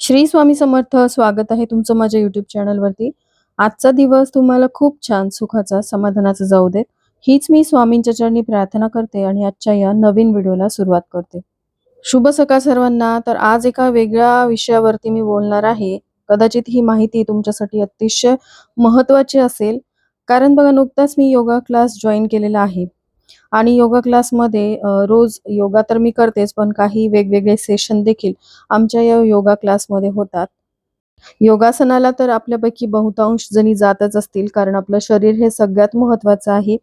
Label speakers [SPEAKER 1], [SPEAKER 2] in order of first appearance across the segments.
[SPEAKER 1] श्री स्वामी समर्थ स्वागत आहे तुमचं माझ्या युट्यूब चॅनलवरती आजचा दिवस तुम्हाला खूप छान सुखाचा समाधानाचा जाऊ देत. हीच मी स्वामींच्या चरणी प्रार्थना करते आणि आजच्या या नवीन व्हिडिओला सुरुवात करते. शुभ सकाळ सर्वांना. तर आज एका वेगळ्या विषयावरती मी बोलणार आहे. कदाचित ही माहिती तुमच्यासाठी अतिशय महत्वाची असेल. कारण बघा नुकताच मी योगा क्लास जॉईन केलेला आहे. आणि योगा क्लासमध्ये रोज योगा तर मी करतेच पण काही वेगवेगळे सेशन देखील आमच्या या योगा क्लासमध्ये होतात. योगासनाला तर आपल्यापैकी बहुतांश जणी जातच असतील कारण आपलं शरीर हे सगळ्यात महत्वाचं आहे.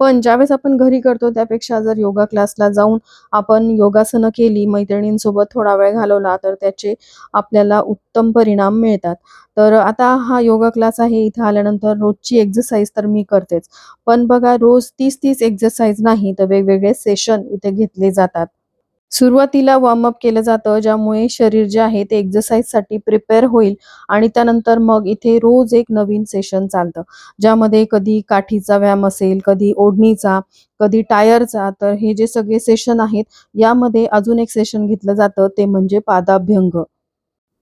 [SPEAKER 1] पण ज्यावेळेस आपण घरी करतो त्यापेक्षा जर योगा क्लासला जाऊन आपण योगासनं केली मैत्रिणींसोबत थोडा वेळ घालवला तर त्याचे आपल्याला उत्तम परिणाम मिळतात. तर आता हा योगा क्लास आहे इथं आल्यानंतर रोजची एक्झरसाईज तर मी करतेच. पण बघा रोज तीस तीस एक्झरसाईज नाही तर वेगवेगळे सेशन इथे घेतले जातात. सुरुवातीला वॉर्मअप केलं जातं ज्यामुळे शरीर जे आहे ते एक्झरसाईजसाठी प्रिपेअर होईल आणि त्यानंतर मग इथे रोज एक नवीन सेशन चालतं. ज्यामध्ये कधी काठीचा व्यायाम असेल कधी ओढणीचा कधी टायरचा तर हे जे सगळे सेशन आहेत यामध्ये अजून एक सेशन घेतलं जातं ते म्हणजे पादाभ्यंग.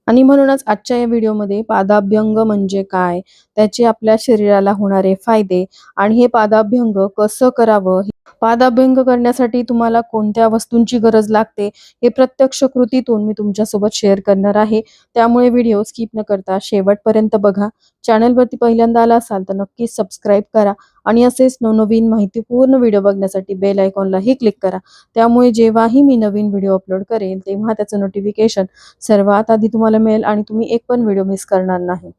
[SPEAKER 1] आणि म्हणूनच आजच्या या व्हिडिओमध्ये पादाभ्यंग म्हणजे काय त्याचे आपल्या शरीराला होणारे फायदे आणि हे पादाभ्यंग कसं करावं पादाभ्यंग करण्यासाठी तुम्हाला कोणत्या वस्तूंची गरज लागते हे प्रत्यक्ष कृतीतून मी तुमच्यासोबत शेअर करणार आहे. त्यामुळे व्हिडिओ स्किप न करता शेवटपर्यंत बघा. चॅनलवरती पहिल्यांदा आला असाल तर नक्कीच सबस्क्राईब करा आणि असेच नवनवीन माहितीपूर्ण व्हिडिओ बघण्यासाठी बेल आयकॉनलाही क्लिक करा. त्यामुळे जेव्हाही मी नवीन व्हिडिओ अपलोड करेल तेव्हा त्याचं नोटिफिकेशन सर्वात आधी तुम्हाला मिळेल आणि तुम्ही एक पण व्हिडिओ मिस करणार नाही.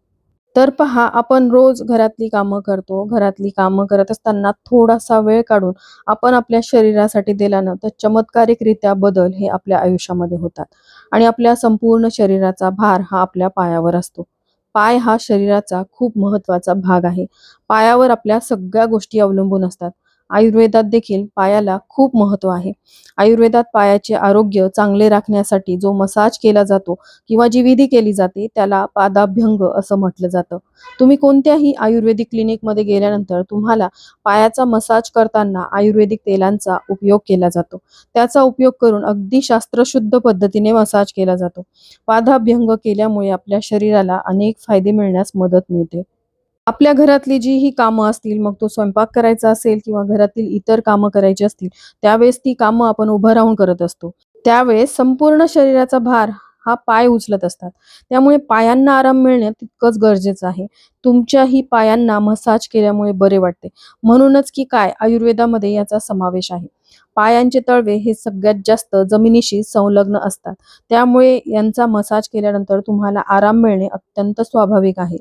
[SPEAKER 1] तर पहा आपण रोज घरातली कामं करतो घरातली कामं करत असताना थोडासा वेळ काढून आपण आपल्या शरीरासाठी दिल्यानं तर चमत्कारिकरित्या बदल हे आपल्या आयुष्यामध्ये होतात. आणि आपल्या संपूर्ण शरीराचा भार हा आपल्या पायावर असतो. पाय हा शरीराचा खूप महत्त्वाचा भाग आहे. पायावर आपल्या सगळ्या गोष्टी अवलंबून असतात. आयुर्वेदात देखील पायाला खूप महत्त्व आहे. आयुर्वेदात पायाचे आरोग्य चांगले राखण्यासाठी जो मसाज केला जातो किंवा जी विधी केली जाते त्याला पादाभ्यंग असं म्हटलं जातं. तुम्ही कोणत्याही आयुर्वेदिक क्लिनिकमध्ये गेल्यानंतर तुम्हाला पायाचा मसाज करताना आयुर्वेदिक तेलांचा उपयोग केला जातो. त्याचा उपयोग करून अगदी शास्त्रशुद्ध पद्धतीने मसाज केला जातो. पादाभ्यंग केल्यामुळे आपल्या शरीराला अनेक फायदे मिळण्यास मदत मिळते. आपल्या घरातली जी ही कामं असतील मग तो स्वयंपाक करायचा असेल किंवा घरातील इतर कामं करायची असतील त्यावेळेस ती कामं आपण उभं राहून करत असतो. त्यावेळेस संपूर्ण शरीराचा भार हा पाय उचलत असतात. त्यामुळे पायांना आराम मिळणे तितकंच गरजेचं आहे. तुमच्याही पायांना मसाज केल्यामुळे बरे वाटते. म्हणूनच की काय आयुर्वेदामध्ये याचा समावेश आहे. पायांचे तळवे हे सगळ्यात जास्त जमिनीशी संलग्न असतात. त्यामुळे यांचा मसाज केल्यानंतर तुम्हाला आराम मिळणे अत्यंत स्वाभाविक आहे.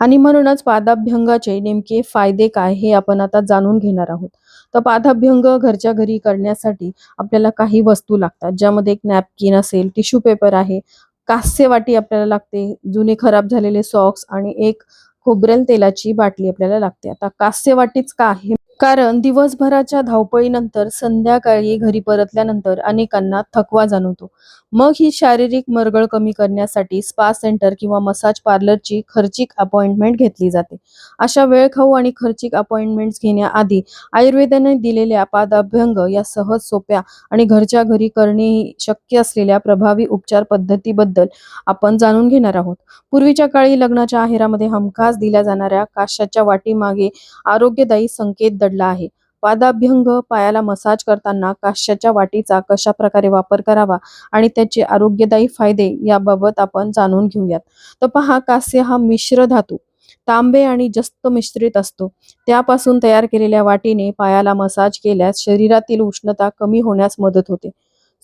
[SPEAKER 1] आणि म्हणूनच पादाभ्यंगाचे नेमके फायदे काय हे आपण आता जाणून घेणार आहोत. तर पादाभ्यंग घरच्या घरी करण्यासाठी आपल्याला काही वस्तू लागतात. ज्यामध्ये एक नॅपकिन असेल टिश्यू पेपर आहे कास्य वाटी आपल्याला लागते जुने खराब झालेले सॉक्स आणि एक खोबरेल तेलाची बाटली आपल्याला लागते. आता कास्य वाटीच का आहे? कारण दिवसभराच्या धावपळीनंतर संध्याकाळी घरी परतल्यानंतर अनेकांना थकवा जाणवतो. मग ही शारीरिक मरगळ कमी करण्यासाठी स्पा सेंटर किंवा मसाज पार्लरची खर्चिक अपॉइंटमेंट घेतली जाते. अशा वेळखाऊ आणि खर्चिक अपॉइंटमेंट्स घेण्याआधी आयुर्वेदाने दिलेल्या पादाभ्यंग या सहज सोप्या आणि घरच्या घरी करणे शक्य असलेल्या प्रभावी उपचार पद्धतीबद्दल आपण जाणून घेणार आहोत. पूर्वीच्या काळी लग्नाच्या आहेरामध्ये हमखास दिल्या जाणाऱ्या काशाच्या वाटीमागे आरोग्यदायी संकेत दडला आहे. पादाभ्यंग पायाला मसाज करताना काश्याच्या वाटीचा कशा प्रकारे वापर करावा आणि त्याचे आरोग्यदायी फायदे याबाबत आपण जाणून घेऊयात. तर पहा कास्य हा मिश्र धातू. तांबे आणि जस्त मिश्रित असतो. त्यापासून तयार केलेल्या वाटीने पायाला मसाज केल्यास शरीरातील उष्णता कमी होण्यास मदत होते.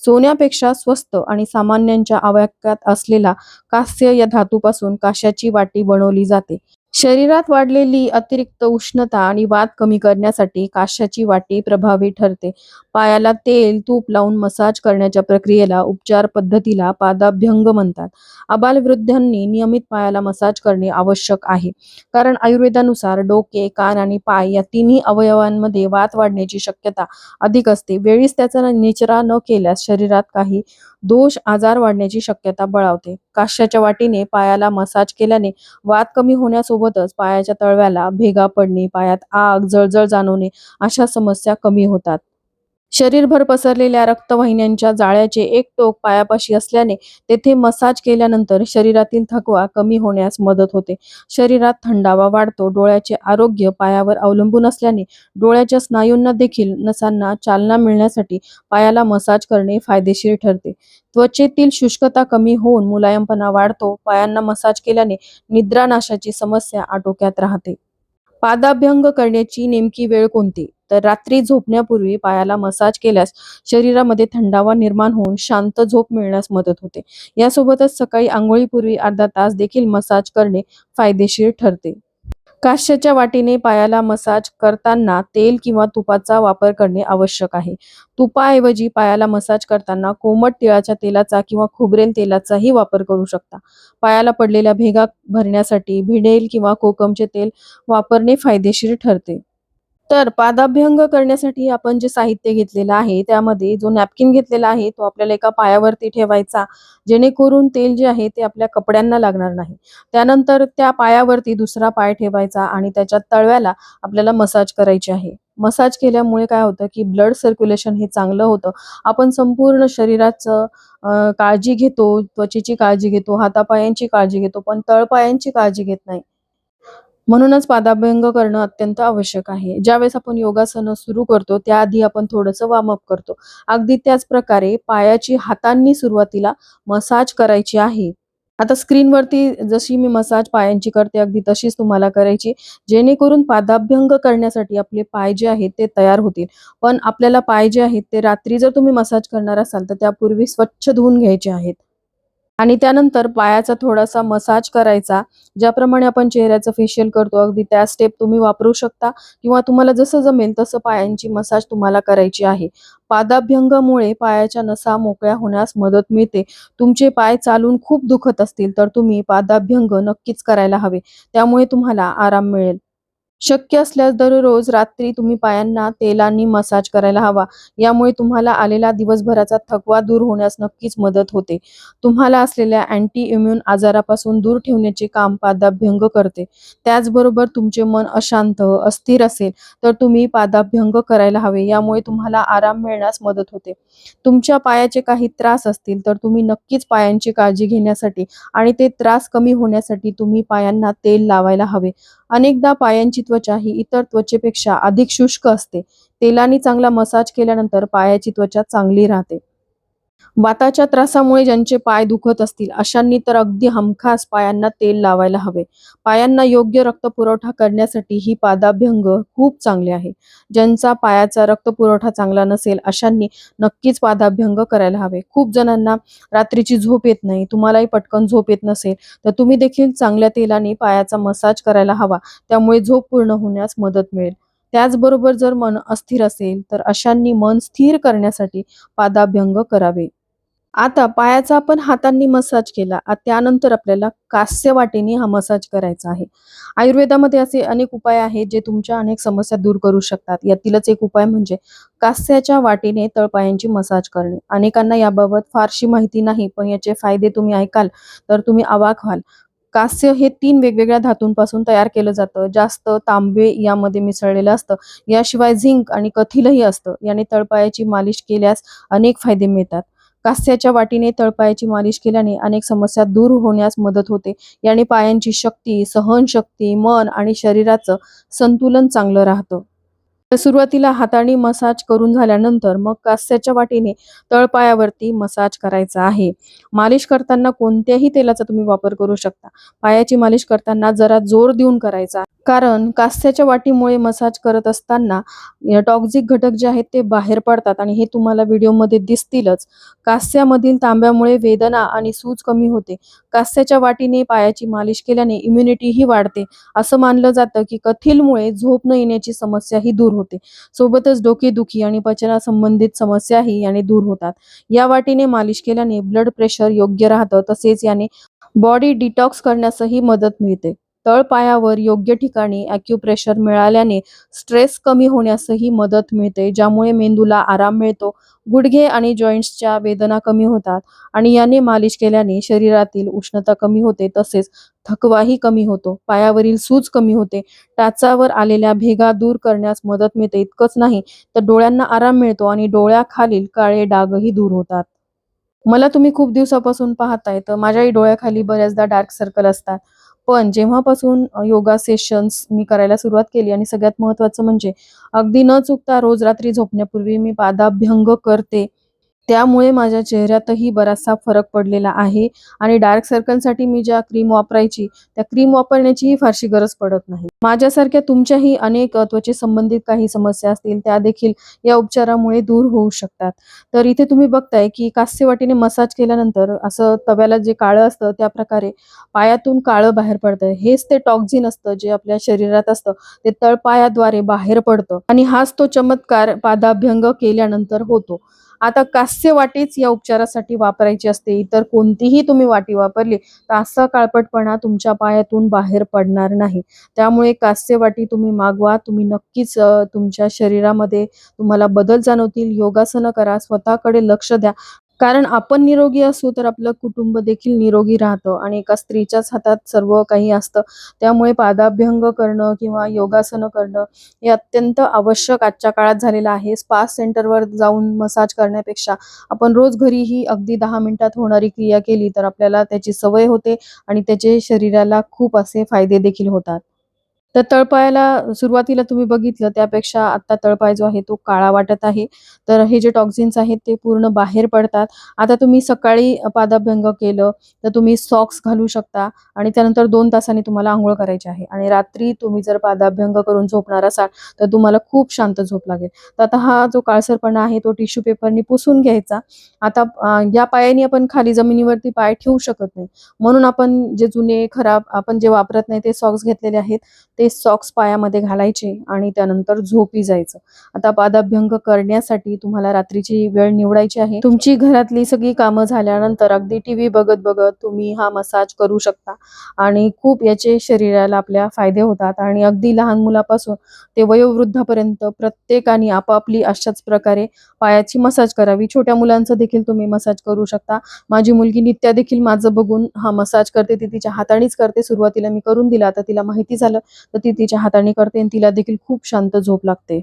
[SPEAKER 1] सोन्यापेक्षा स्वस्त आणि सामान्यांच्या आवाक्यात असलेला कास्य या धातूपासून काश्याची वाटी बनवली जाते. शरीरात वाढलेली अतिरिक्त उष्णता आणि वात कमी करण्यासाठी काश्याची वाटी प्रभावी ठरते. पायाला तेल तूप लावून मसाज करण्याच्या प्रक्रियेला उपचार पद्धतीला पादाभ्यंग म्हणतात. आबालवृद्धांनी नियमित पायाला मसाज करणे आवश्यक आहे. कारण आयुर्वेदानुसार डोके कान आणि पाय या तिन्ही अवयवांमध्ये वात वाढण्याची शक्यता अधिक असते. वेळीच त्याचा निचरा न केल्यास शरीरात काही दोष आजार वाढण्याची शक्यता बळावते. काश्याच्या वाटीने पायाला मसाज केल्याने वात कमी होण्यासोबतच पायाच्या तळव्याला भेगा पडणे पायात आग जळजळ जाणवणे अशा समस्या कमी होतात. शरीरभर पसरलेल्या रक्तवाहिन्यांच्या जाळ्याचे एक टोक पायापाशी असल्याने तेथे मसाज केल्यानंतर शरीरातील थकवा कमी होण्यास मदत होते. शरीरात थंडावा वाढतो डोळ्याचे आरोग्य पायावर अवलंबून असल्याने डोळ्याच्या स्नायूंना देखील नसांना चालना मिळण्यासाठी पायाला मसाज करणे फायदेशीर ठरते. त्वचेतील शुष्कता कमी होऊन मुलायमपणा वाढतो पायांना मसाज केल्याने निद्रानाशाची समस्या आटोक्यात राहते. पादाभ्यंग करण्याची नेमकी वेळ कोणती? तर रात्री झोपण्यापूर्वी पायाला मसाज केल्यास शरीरामध्ये थंडावा निर्माण होऊन शांत झोप मिळण्यास मदत होते. यासोबतच सकाळी आंघोळीपूर्वी अर्धा तास देखील मसाज करणे फायदेशीर ठरते. काश्याच्या वाटीने पायाला मसाज करताना तेल किंवा तुपाचा वापर करणे आवश्यक आहे. तुपाऐवजी पायाला मसाज करताना कोमट तिळाच्या तेलाचा किंवा खोबरेल तेलाचाही वापर करू शकता. पायाला पडलेल्या भेगा भरण्यासाठी भिडेल किंवा कोकमचे तेल वापरणे फायदेशीर ठरते. तर पादाभ्यंग करण्यासाठी आपण जे साहित्य घेतलेलं आहे त्यामध्ये जो नॅपकिन घेतलेला आहे तो आपल्याला एका पायावरती ठेवायचा जेणेकरून तेल जे आहे ते आपल्या कपड्यांना लागणार नाही. त्यानंतर त्या पायावरती दुसरा पाय ठेवायचा आणि त्याच्या तळव्याला आपल्याला मसाज करायची आहे. मसाज केल्यामुळे काय होतं की ब्लड सर्क्युलेशन हे चांगलं होतं. आपण संपूर्ण शरीराचं काळजी घेतो त्वचेची काळजी घेतो हातापायांची काळजी घेतो पण तळपायांची काळजी घेत नाही. म्हणूनच पादाभ्यंग करणं अत्यंत आवश्यक आहे. ज्यावेळेस आपण योगासनं सुरू करतो त्याआधी आपण थोडंसं वॉर्मअप करतो. अगदी त्याच प्रकारे पायाची हातांनी सुरुवातीला मसाज करायची आहे. आता स्क्रीनवरती जशी मी मसाज पायांची करते अगदी तशीच तुम्हाला करायची जेणेकरून पादाभ्यंग करण्यासाठी आपले पाय जे आहेत ते तयार होतील. पण आपल्याला पाय जे आहेत ते रात्री जर तुम्ही मसाज करणार असाल तर त्यापूर्वी स्वच्छ धुवून घ्यायचे आहेत. आणि त्यानंतर पायाचा थोडासा मसाज करायचा. ज्याप्रमाणे आपण चेहऱ्याचं फेशियल करतो अगदी त्या स्टेप तुम्ही वापरू शकता किंवा तुम्हाला जसं जमेल तसं पायांची मसाज तुम्हाला करायची आहे. पादाभ्यंगामुळे पायाच्या नसा मोकळ्या होण्यास मदत मिळते. तुमचे पाय चालून खूप दुखत असतील तर तुम्ही पादाभ्यंग नक्कीच करायला हवे. त्यामुळे तुम्हाला आराम मिळेल. शक्य असल्यास दररोज रात्री तुम्ही पायांना तेलाने मसाज करायला हवा. यामुळे तुम्हाला आलेला दिवसभराचा थकवा दूर होण्यास नक्कीच मदत होते. तुम्हाला असलेल्या अँटी इम्युन आजारापासून दूर ठेवण्याचे काम पादाभ्यंग करते. त्याचबरोबर तुमचे मन अशांत अस्थिर असेल तर तुम्ही पादाभ्यंग करायला हवे. यामुळे तुम्हाला आराम मिळण्यास मदत होते. तुमच्या पायाचे काही त्रास असतील तर तुम्ही नक्कीच पायांची काळजी घेण्यासाठी आणि ते त्रास कमी होण्यासाठी तुम्ही पायांना तेल लावायला हवे. अनेकदा पायांची त्वचा ही इतर त्वचेपेक्षा अधिक शुष्क असते. तेलाने चांगला मसाज केल्यानंतर पायाची त्वचा चांगली राहते. वाताच्या त्रासामुळे ज्यांचे पाय दुखत असतील अशांनी तर अगदी हमखास पायांना तेल लावायला हवे. पायांना योग्य रक्तपुरवठा करण्यासाठी ही पादाभ्यंग खूप चांगले आहे. ज्यांचा पायाचा रक्तपुरवठा चांगला नसेल अशांनी नक्कीच पादाभ्यंग करायला हवे. खूप जणांना रात्रीची झोप येत नाही तुम्हालाही पटकन झोप येत नसेल तर तुम्ही देखील चांगल्या तेलाने पायाचा मसाज करायला हवा. त्यामुळे झोप पूर्ण होण्यास मदत मिळेल. त्याचबरोबर जर मन अस्थिर असेल तर अशांनी मन स्थिर करण्यासाठी पादाभ्यंग करावे. आता पायाचा आपण हातांनी मसाज केला. त्यानंतर आपल्याला कास्य वाटेने हा मसाज करायचा आहे. आयुर्वेदामध्ये असे अनेक उपाय आहेत जे तुमच्या अनेक समस्या दूर करू शकतात. यातीलच एक उपाय म्हणजे कास्याच्या वाटेने तळपायांची मसाज करणे. अनेकांना याबाबत फारशी माहिती नाही पण याचे फायदे तुम्ही ऐकाल तर तुम्ही अवाक व्हाल. कास्य हे तीन वेगवेगळ्या धातूंपासून तयार केलं जातं. जास्त तांबे यामध्ये मिसळलेलं असतं. याशिवाय झिंक आणि कथिलही असतं. याने तळपायाची मालिश केल्यास अनेक फायदे मिळतात. कास्याच्या वाटीने तळपायाची मालिश केल्याने अनेक समस्या दूर होण्यास मदत होते. याने पायांची शक्ती सहनशक्ती मन आणि शरीराचं संतुलन चांगलं राहतं. सुरुवातीला हाताने मसाज करून झाल्यानंतर मग कास्याच्या वाटीने तळपायावरती मसाज करायचा आहे. मालिश करताना कोणत्याही तेलाचा तुम्ही वापर करू शकता. पायाची मालिश करताना जरा जोर देऊन करायचा. कारण कास्याच्या वाटीमुळे मसाज करत असताना टॉक्झिक घटक जे आहेत ते बाहेर पडतात आणि हे तुम्हाला व्हिडिओमध्ये दिसतीलच. कास्यामधील तांब्यामुळे वेदना आणि सूज कमी होते. कास्याच्या वाटीने पायाची मालिश केल्याने इम्युनिटीही वाढते. असं मानलं जातं की कथिलमुळे झोप न येण्याची समस्याही दूर होते. सोबतच डोकेदुखी आणि पचनासंबंधित समस्याही याने दूर होतात. या वाटीने मालिश केल्याने ब्लड प्रेशर योग्य राहतं तसेच याने बॉडी डिटॉक्स करण्यासही मदत मिळते. तळपायावर योग्य ठिकाणी अॅक्युप्रेशर मिळाल्याने स्ट्रेस कमी होण्यासही मदत मिळते ज्यामुळे मेंदूला आराम मिळतो गुडघे आणि जॉईंट्सच्या वेदना कमी होतात आणि याने मालिश केल्याने शरीरातील उष्णता कमी होते तसेच थकवाही कमी होतो पायावरील सूज कमी होते टाचावर आलेल्या भेगा दूर करण्यास मदत मिळते. इतकंच नाही तर डोळ्यांना आराम मिळतो आणि डोळ्याखालील काळे डागही दूर होतात. मला तुम्ही खूप दिवसापासून पाहताय तर माझ्याही डोळ्याखाली बऱ्याचदा डार्क सर्कल असतात. पण जेव्हापासून योगा सेशन्स मी करायला सुरुवात केली आणि सगळ्यात महत्त्वाचं म्हणजे अगदी न चुकता रोज रात्री झोपण्यापूर्वी मी पादाभ्यंग करते. त्यामुळे माझ्या चेहऱ्यातही बराचसा फरक पडलेला आहे आणि डार्क सर्कलसाठी मी ज्या क्रीम वापरायची त्या क्रीम वापरण्याचीही फारशी गरज पडत नाही. माझ्यासारख्या तुमच्याही अनेक त्वचे संबंधित काही समस्या असतील त्या देखील या उपचारामुळे दूर होऊ शकतात. तर इथे तुम्ही बघताय की कास्य वाटीने मसाज केल्यानंतर असं तव्याला जे काळं असतं त्या प्रकारे पायातून काळं बाहेर पडतं. हेच ते टॉक्झिन असतं जे आपल्या शरीरात असतं ते तळपायाद्वारे बाहेर पडतं. आणि हाच तो चमत्कार पादाभ्यंग केल्यानंतर होतो. आता कास्य वाटीच या उपचारासाठी वापरायची असते. इतर कोणतीही तुम्ही वाटी वापरली तर असा काळपटपणा तुमच्या पायातून बाहेर पडणार नाही. त्यामुळे कास्य वाटी तुम्ही मागवा. तुम्ही नक्कीच तुमच्या शरीरामध्ये तुम्हाला बदल जाणवतील. योगासनं करा. स्वतःकडे लक्ष द्या. कारण आपण निरोगी असू तर आपलं कुटुंब देखील निरोगी राहतं आणि एका स्त्रीच्याच हातात सर्व काही असतं. त्यामुळे पादाभ्यंग करणं किंवा योगासनं करणं हे अत्यंत आवश्यक आजच्या काळात झालेलं आहे. स्पा सेंटरवर जाऊन मसाज करण्यापेक्षा आपण रोज घरीही अगदी दहा मिनिटात होणारी क्रिया केली तर आपल्याला त्याची सवय होते आणि त्याचे शरीराला खूप असे फायदे देखील होतात. तर तळपायाला सुरुवातीला तुम्ही बघितलं त्यापेक्षा आता तळपाय जो आहे तो काळा वाटत आहे. तर हे जे टॉक्झिन्स आहेत ते पूर्ण बाहेर पडतात. आता तुम्ही सकाळी पादाभ्यंग केलं तर तुम्ही सॉक्स घालू शकता आणि त्यानंतर दोन तासांनी तुम्हाला आंघोळ करायची आहे. आणि रात्री तुम्ही जर पादाभ्यंग करून झोपणार असाल तर तुम्हाला खूप शांत झोप लागेल. तर आता हा जो काळसरपणा आहे तो टिश्यू पेपरनी पुसून घ्यायचा. आता या पायाने आपण खाली जमिनीवरती पाय ठेवू शकत नाही. म्हणून आपण जे जुने खराब आपण जे वापरत नाही ते सॉक्स घेतलेले आहेत ते सॉक्स पायामध्ये घालायचे आणि त्यानंतर झोपी जायचं. आता पादाभ्यंग करण्यासाठी तुम्हाला रात्रीची वेळ निवडायची आहे. तुमची घरातली सगळी कामं झाल्यानंतर अगदी टीव्ही बघत बघत तुम्ही हा मसाज करू शकता. आणि खूप याचे शरीराला आपल्या फायदे होतात. आणि अगदी लहान मुलापासून ते वयोवृद्धापर्यंत प्रत्येकाने आपापली अशाच प्रकारे पायाची मसाज करावी. छोट्या मुलांचं देखील तुम्ही मसाज करू शकता. माझी मुलगी नित्या देखील माझं बघून हा मसाज करते. ती तिच्या हातानेच करते. सुरुवातीला मी करून दिला. आता तिला माहिती झालं तर ती तिच्या हाताने करते आणि तिला देखील खूप शांत झोप लागते.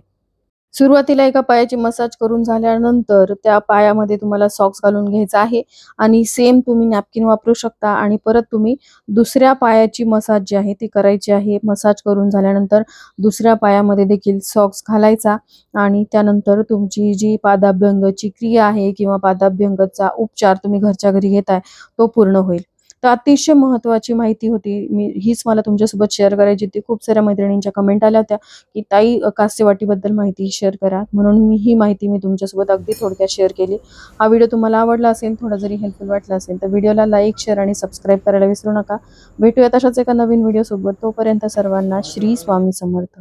[SPEAKER 1] सुरुवातीला एका पायाची मसाज करून झाल्यानंतर त्या पायामध्ये तुम्हाला सॉक्स घालून घ्यायचा आहे आणि सेम तुम्ही नॅपकिन वापरू शकता आणि परत तुम्ही दुसऱ्या पायाची मसाज जी आहे ती करायची आहे. मसाज करून झाल्यानंतर दुसऱ्या पायामध्ये देखील सॉक्स घालायचा आणि त्यानंतर तुमची जी पादाभ्यंगची क्रिया आहे किंवा पादाभ्यंगचा उपचार तुम्ही घरच्या घरी घेताय तो पूर्ण होईल. तर अतिशय महत्त्वाची माहिती होती. मी हीच मला तुमच्यासोबत शेअर करायची होती. खूप साऱ्या मैत्रिणींच्या कमेंट आल्या होत्या की ताई कास्यवाटीबद्दल माहिती शेअर करा. म्हणून मी ही माहिती मी तुमच्यासोबत अगदी थोडक्यात शेअर केली. हा व्हिडिओ तुम्हाला आवडला असेल थोडा जरी हेल्पफुल वाटला असेल तर व्हिडिओला लाईक शेअर आणि सबस्क्राईब करायला विसरू नका. भेटूया तशाच एका नवीन व्हिडिओसोबत तोपर्यंत सर्वांना श्री स्वामी समर्थ.